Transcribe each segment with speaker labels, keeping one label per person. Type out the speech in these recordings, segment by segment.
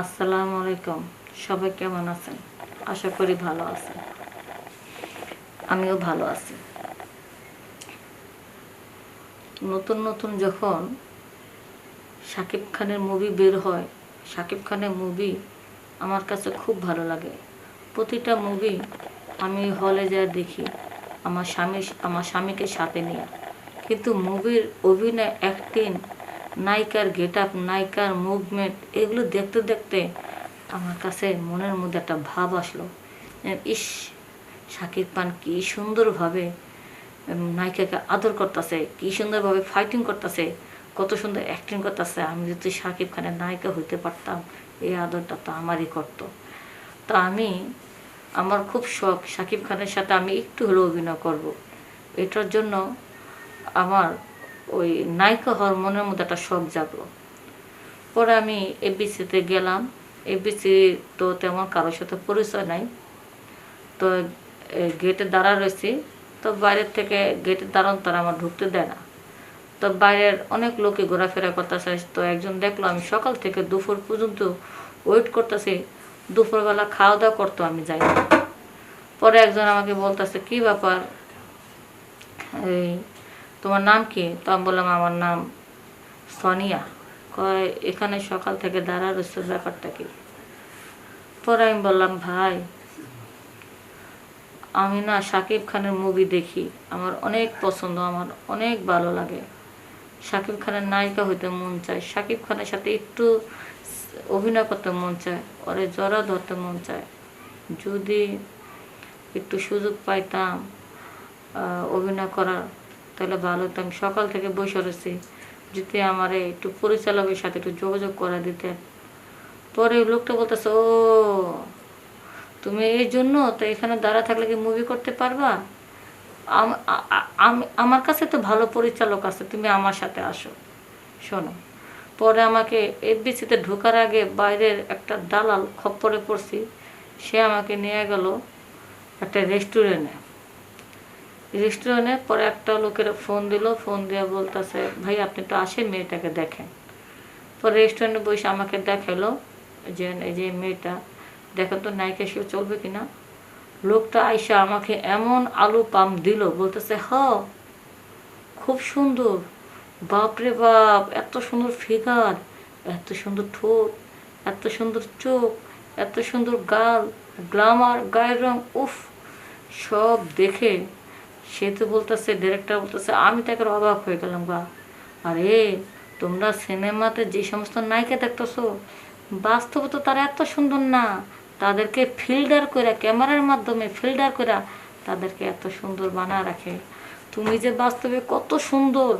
Speaker 1: আসসালামু আলাইকুম। সবাই কেমন আছেন? আশা করি ভালো আছেন। আমিও ভালো আছি। নতুন নতুন যখন শাকিব খানের মুভি বের হয়, শাকিব খানের মুভি আমার কাছে খুব ভালো লাগে। প্রতিটা মুভি আমি হলে যা দেখি, আমার স্বামী আমার স্বামীকে সাথে নিয়ে। কিন্তু মুভির অভিনয় অ্যাক্টিং নায়িকার গেট আপ নায়িকার মুভমেন্ট এগুলো দেখতে দেখতে আমার কাছে মনের মধ্যে একটা ভাব আসলো। ইস, শাকিব খান কি সুন্দরভাবে নায়িকাকে আদর করতেছে, কি সুন্দরভাবে ফাইটিং করতেছে, কত সুন্দর অ্যাক্টিং করতেছে। আমি যদি শাকিব খানের নায়িকা হইতে পারতাম, এই আদরটা তো আমারই করতো। তা আমি, আমার খুব শখ শাকিব খানের সাথে আমি একটু হলেও অভিনয় করব। এটার জন্য আমার ওই নায়িকা হওয়ার মনের মধ্যে একটা শখ জাগলো। পরে আমি এবিসিতে গেলাম। এবিসি তো তেমন কারোর সাথে পরিচয় নাই। তো গেটে দাঁড়া রয়েছি। তো বাইরের থেকে গেটে দাঁড়ান তারা আমার ঢুকতে দেয় না। তো বাইরের অনেক লোকই ঘোরাফেরা করতেছে। তো একজন দেখল, আমি সকাল থেকে দুপুর পর্যন্ত ওয়েট করতেছি। দুপুরবেলা খাওয়া দাওয়া করতো, আমি যাই। পরে একজন আমাকে বলতেছে, কি ব্যাপার? এই তোমার নাম কি? তো আমি বললাম, আমার নাম সোনিয়া। কয়, এখানে সকাল থেকে দাঁড়া রয়েছে ব্যাপারটা কি? পরে আমি বললাম, ভাই, আমি না শাকিব খানের মুভি দেখি। আমার অনেক পছন্দ, আমার অনেক ভালো লাগে। শাকিব খানের নায়িকা হইতে মন চায়। শাকিব খানের সাথে একটু অভিনয় করতে মন চায়, ওরে জড়া ধরতে মন চায়। যদি একটু সুযোগ পাইতাম অভিনয় করার তাহলে ভালো হতো। আমি সকাল থেকে বসে রয়েছি। যদি আমার একটু পরিচালকের সাথে একটু যোগাযোগ করে দিতেন। পরে লোকটা বলতেছে, ও, তুমি এই জন্য তো এখানে দাঁড়া থাকলে কি মুভি করতে পারবা? আমার কাছে তো ভালো পরিচালক আছে, তুমি আমার সাথে আসো। শোনো, পরে আমাকে এফবিসিতে ঢোকার আগে বাইরের একটা দালাল খপ্পরে পড়ছি। সে আমাকে নিয়ে গেল একটা রেস্টুরেন্টে রেস্টুরেন্টে পরে একটা লোকের ফোন দিল ফোন দিয়ে বলতেছে, ভাই, আপনি তো আসেন, মেয়েটাকে দেখেন। পরে রেস্টুরেন্টে বসে আমাকে দেখাল, যে এই যে মেয়েটা, দেখেন তো নায়িকা সে চলবে কিনা? লোকটা আইসা আমাকে এমন আলু পাম দিল, বলতেছে হ খুব সুন্দর বাপরে বাপ, এত সুন্দর ফিগার এত সুন্দর ঠোঁট, এত সুন্দর চোখ, এত সুন্দর গাল গ্লামার গায়ের রং, উফ, সব দেখে সে তো বলতেছে ডিরেক্টর বলতেছে, আমি তাকে অবাক হয়ে গেলাম বা আরে, তোমরা সিনেমাতে যে সমস্ত নায়িকা দেখতেছো, বাস্তবে তো তারা এত সুন্দর না। তাদেরকে ফিল্টার করে ক্যামেরার মাধ্যমে ফিল্টার করে তাদেরকে এত সুন্দর বানা রাখে। তুমি যে বাস্তবে কত সুন্দর,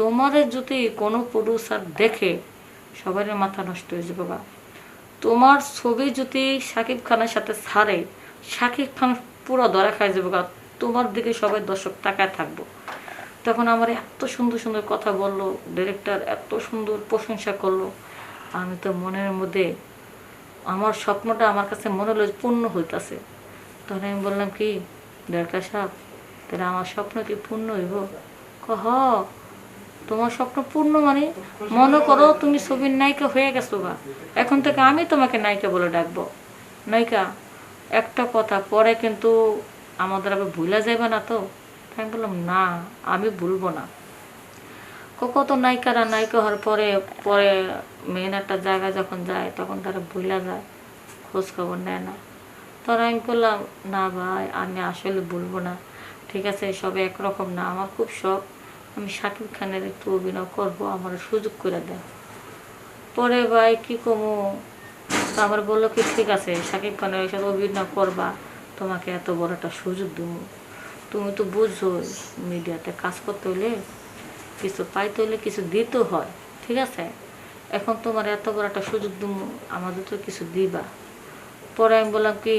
Speaker 1: তোমাদের যদি কোনো প্রডিউসার দেখে, সবারই মাথা নষ্ট হয়ে যাবে বা তোমার ছবি যদি শাকিব খানের সাথে ছাড়ে শাকিব খান পুরো ধরা খাই যাবে তোমার দিকে সবাই দর্শক তাকায় থাকব। তখন আমার এত সুন্দর সুন্দর কথা বলল ডিরেক্টর এত সুন্দর প্রশংসা করল। আমি তো মনের মধ্যে, আমার স্বপ্নটা আমার কাছে মনে হলো পূর্ণ হইতাছে। তখন আমি বললাম, কি ডিরেক্টর সাহেব, তাহলে আমার স্বপ্ন কি পূর্ণ হইব? ক হ তোমার স্বপ্ন পূর্ণ মানে? মনে করো তুমি ছবির নায়িকা হয়ে গেছো বা এখন থেকে আমি তোমাকে নায়িকা বলে ডাকবো। নায়িকা, একটা কথা পরে কিন্তু আমাদের আবার ভুলা যাবে না তো? আমি বললাম, না, আমি ভুলবো না। কত নায়িকারা নায়িকা হওয়ার পরে পরে মেন একটা জায়গায় যখন যায়, তখন তারা ভুলা যায় খোঁজ খবর নেয় না। তখন আমি বললাম, না ভাই, আমি আসলে বলব না। ঠিক আছে, সবে একরকম না। আমার খুব শখ, আমি শাকিব খানের একটু অভিনয় করব, আমার সুযোগ করে দেন। পরে ভাই, কি কমু? আমার বলল কি, ঠিক আছে, শাকিব খানের ওই সাথে অভিনয় করবা। তোমাকে এত বড় একটা সুযোগ দেবো। তুমি তো বুঝছ, মিডিয়াতে কাজ করতে হলে কিছু পাইতে হলে কিছু দিতে হয়, ঠিক আছে? এখন তোমার এত বড় একটা সুযোগ দেবো, আমাদের তো কিছু দিবা। পরে আমি বললাম কি,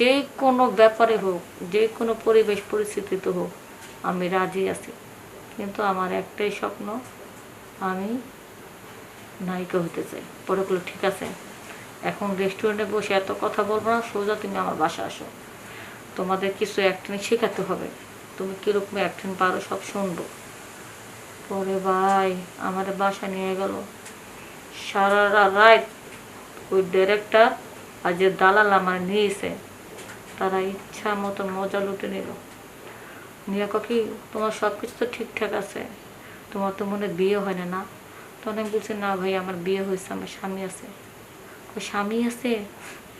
Speaker 1: যে কোনো ব্যাপারে হোক, যে কোনো পরিবেশ পরিস্থিতিতে হোক, আমি রাজি আছি। কিন্তু আমার একটাই স্বপ্ন, আমি নায়িকা হতে চাই। পরে ঠিক আছে। এখন রেস্টুরেন্টে বসে এত কথা বলব না, সোজা তুমি আমার বাসা আসো। তোমাদের কিছু অ্যাক্টিং শেখাতে হবে। তুমি কীরকম অ্যাক্টিং পারো সব শুনব। পরে ভাই আমাদের বাসা নিয়ে গেল। সারা রাত ওই ডিরেক্টর আর যে দালাল আমার নিয়েছে, তারা ইচ্ছা মতো মজা লুটে নিল। নিয়ে কি, তোমার সব কিছু তো ঠিকঠাক আছে। তোমার তো মনে বিয়ে হয় না না? তখন আমি বলছি, না ভাই, আমার বিয়ে হয়েছে, আমার স্বামী আছে। স্বামী আছে?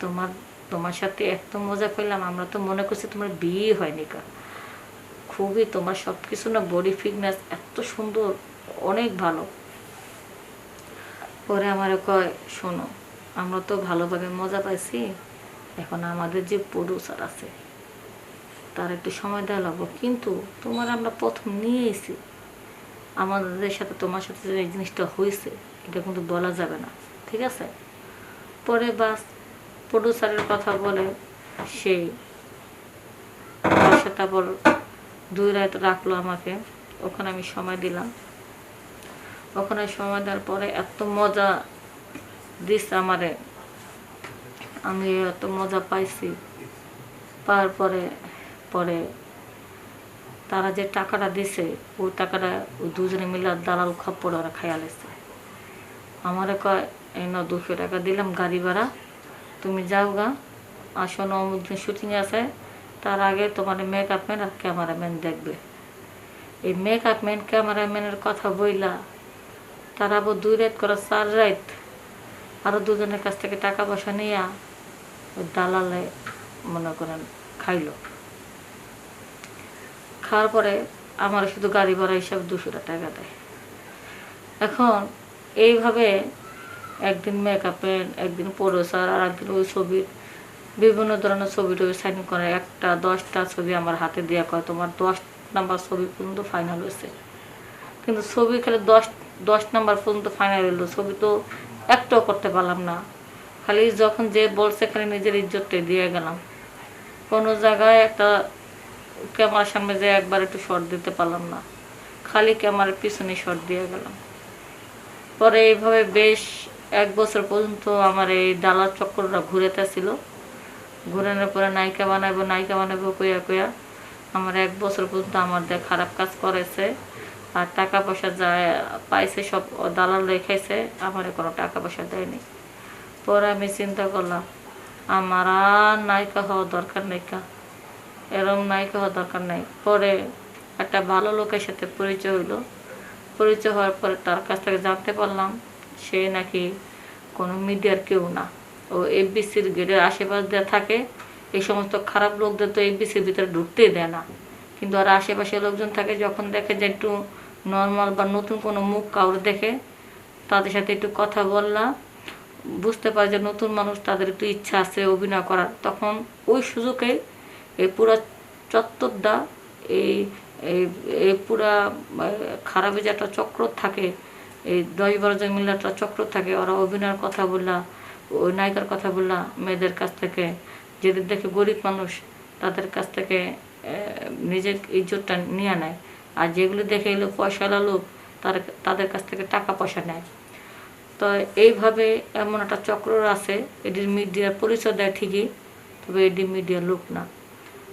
Speaker 1: তোমার তোমার সাথে এত মজা পেলাম আমরা তো মনে করছি তোমার বিয়ে হয়নি কা। খুবই তোমার সব কিছু না বডি ফিটনেস এত সুন্দর, অনেক ভালো। পরে আমার কয়, শোনো, আমরা তো ভালোভাবে মজা পাইছি, এখন আমাদের যে প্রডিউসার আছে, তার একটু সময় দেওয়া লাগবো। কিন্তু তোমার আমরা প্রথম নিয়েছি। আমাদের সাথে, তোমার সাথে যে জিনিসটা হয়েছে এটা কিন্তু বলা যাবে না, ঠিক আছে? পরে বাস প্রডিউসারের কথা বলে সেই তার সাথে দুই রাত রাখল আমাকে। ওখানে আমি সময় দিলাম। ওখানে সময় দেওয়ার পরে এত মজা দিস আমারে। আমি এত মজা পাইছি। পাওয়ার পরে পরে তারা যে টাকাটা দিছে, ওই টাকাটা ওই দুজনে মিলে দালাল খপ্পড়ে ওরা খাইয়া লেছে। আমারে কয়, এই ন দুশো টাকা দিলাম গাড়ি ভাড়া। তুমি যাও গা। আসো না অমুক দিন শুটিং আছে। তার আগে তোমার মেকআপ ম্যান আর ক্যামেরাম্যান দেখবে। এই মেকআপ ম্যান ক্যামেরাম্যানের কথা বইলা, তারা আবার দুই রাত করে চার রাত আরও দুজনের কাছ থেকে টাকা পয়সা নিয়ে ওই দালালে মনে করেন খাইলো। খাওয়ার পরে আমার শুধু গাড়ি ভাড়া হিসাবে দুশোটা টাকা দেয়। এখন এইভাবে একদিন মেকআপের একদিন প্রডিউসার আর একদিন ওই ছবির। বিভিন্ন ধরনের ছবি টবি সাইন করে। একটা, দশটা ছবি আমার হাতে দেওয়া করে তোমার দশ নাম্বার ছবি পর্যন্ত ফাইনাল হয়েছে। কিন্তু ছবি খালি দশ দশ নাম্বার পর্যন্ত ফাইনাল হলো। ছবি তো একটাও করতে পারলাম না। খালি যখন যে বলছে, খালি নিজের ইজ্জতটাই দিয়ে গেলাম। কোনো জায়গায় একটা ক্যামেরার সামনে যে একবার একটু শর্ট দিতে পারলাম না। খালি ক্যামেরার পিছনে শর্ট দিয়ে গেলাম। পরে এইভাবে বেশ এক বছর পর্যন্ত আমার এই ডালার চক্করটা ঘুরেতেছিল ঘুরানোর পরে নায়িকা বানাবো নায়িকা বানাবো কইয়া কইয়া আমার এক বছর পর্যন্ত আমার দিয়ে খারাপ কাজ করেছে আর টাকা পয়সা যা পাইছে সব দালাল রেখেছে আমার কোনো টাকা পয়সা দেয়নি। পরে আমি চিন্তা করলাম, আমার আর নায়িকা হওয়া দরকার নেই কা। এরম নায়িকা হওয়া দরকার নেই। পরে একটা ভালো লোকের সাথে পরিচয় হইল। পরিচয় হওয়ার পরে তার কাছ থেকে জানতে পারলাম সে নাকি কোনো মিডিয়ার কেউ না। ও এফবিসির গেটের আশেপাশ থাকে, এই সমস্ত খারাপ লোকদের তো এফবিসির ভিতরে ঢুকতেই দেয় না। কিন্তু আর আশেপাশে লোকজন থাকে, যখন দেখে যে একটু নর্মাল বা নতুন কোনো মুখ কাউর দেখে, তাদের সাথে একটু কথা বললাম বুঝতে পারে যে নতুন মানুষ তাদের একটু ইচ্ছা আছে অভিনয় করার, তখন ওই সুযোগে এই পুরা চত্বরদা এই, এই- পুরা খারাপে যে একটা চক্র থাকে এই দশ বারো জন মিলে একটা চক্র থাকে, ওরা অভিনয়ের কথা বললা ওই নায়িকার কথা বললা মেয়েদের কাছ থেকে। যেদের দেখে গরিব মানুষ, তাদের কাছ থেকে নিজের ইজ্জতটা নিয়ে নেয়। আর যেগুলো দেখে এলো পয়সাওয়ালা লোক, তার, তাদের কাছ থেকে টাকা পয়সা নেয়। তো এইভাবে এমন একটা চক্র আছে এটির মিডিয়ার পরিচয় দেয় ঠিকই, তবে এটি মিডিয়ার লোক না।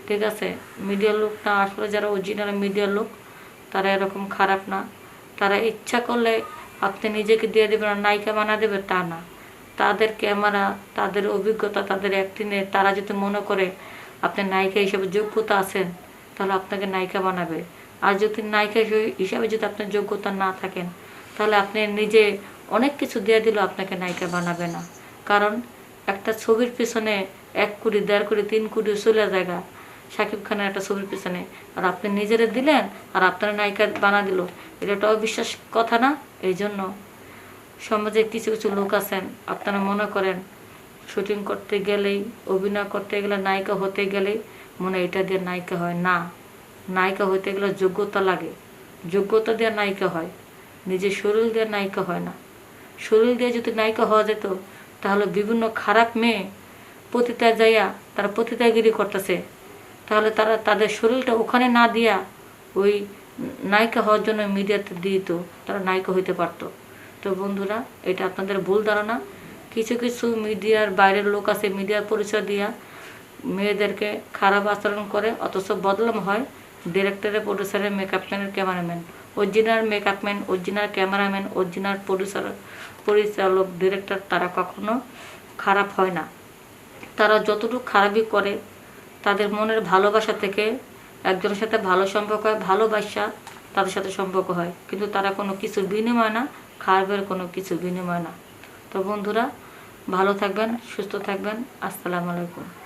Speaker 1: ঠিক আছে, মিডিয়ার লোক না, আসলে যারা অরিজিনাল মিডিয়ার লোক, তারা এরকম খারাপ না। তারা ইচ্ছা করলে আপনি নিজেকে দিয়ে দেবেন নায়িকা বানা দেবে তা না। তাদের ক্যামেরা তাদের অভিজ্ঞতা, তাদের অ্যাক্টিংয়ে তারা যদি মনে করে আপনি নায়িকা হিসেবে যোগ্যতা আছেন, তাহলে আপনাকে নায়িকা বানাবে। আর যদি নায়িকা হিসেবে- হিসাবে যদি আপনার যোগ্যতা না থাকেন, তাহলে আপনি নিজে অনেক কিছু দিয়ে দিলেও আপনাকে নায়িকা বানাবে না। কারণ একটা ছবির পিছনে এক কোটি, দেড় কোটি, তিন কোটি চলে জায়গা শাকিব খানের একটা ছবির পিছনে। আর আপনি নিজেরা দিলেন আর আপনার নায়িকা বানা দিল। এটা একটা অবিশ্বাস কথা না? এই জন্য সমাজে কিছু কিছু লোক আছেন, আপনারা মনে করেন, শুটিং করতে গেলেই, অভিনয় করতে গেলে নায়িকা হতে গেলেই মনে এটা দিয়ে নায়িকা হয়। না, নায়িকা হতে গেলে যোগ্যতা লাগে। যোগ্যতা দিয়ে নায়িকা হয়, নিজের শরীর দিয়ে নায়িকা হয় না। শরীর দিয়ে যদি নায়িকা হওয়া যেত, তাহলে বিভিন্ন খারাপ মেয়ে পতিতা যাইয়া তারা পতিতাগিরি করতেছে। তাহলে তারা তাদের শরীরটা ওখানে না দিয়া ওই নায়িকা হওয়ার জন্য মিডিয়াতে দিত, তারা নায়িকা হইতে পারতো। তো বন্ধুরা, এটা আপনাদের ভুল ধারণা। কিছু কিছু মিডিয়ার বাইরের লোক আছে, মিডিয়ার পরিচয় দিয়া মেয়েদেরকে খারাপ আচরণ করে, অথচ বদলাম হয় ডিরেক্টরের প্রডিউসারের মেকআপ ম্যানের cameraman original makeup man original cameraman original producer পরিচালক ডিরেক্টর তারা কখনো খারাপ হয় না। তারা যতটুকু খারাপই করে, তাদের মনের ভালোবাসা থেকে একজনের সাথে ভালো সম্পর্ক হয় ভালোবাসা তাদের সাথে সম্পর্ক হয়। কিন্তু তারা কোনো কিছু বিনিময় না, খারাপের কোনো কিছু বিনিময় না। তো বন্ধুরা, ভালো থাকবেন, সুস্থ থাকবেন, আসসালামু আলাইকুম।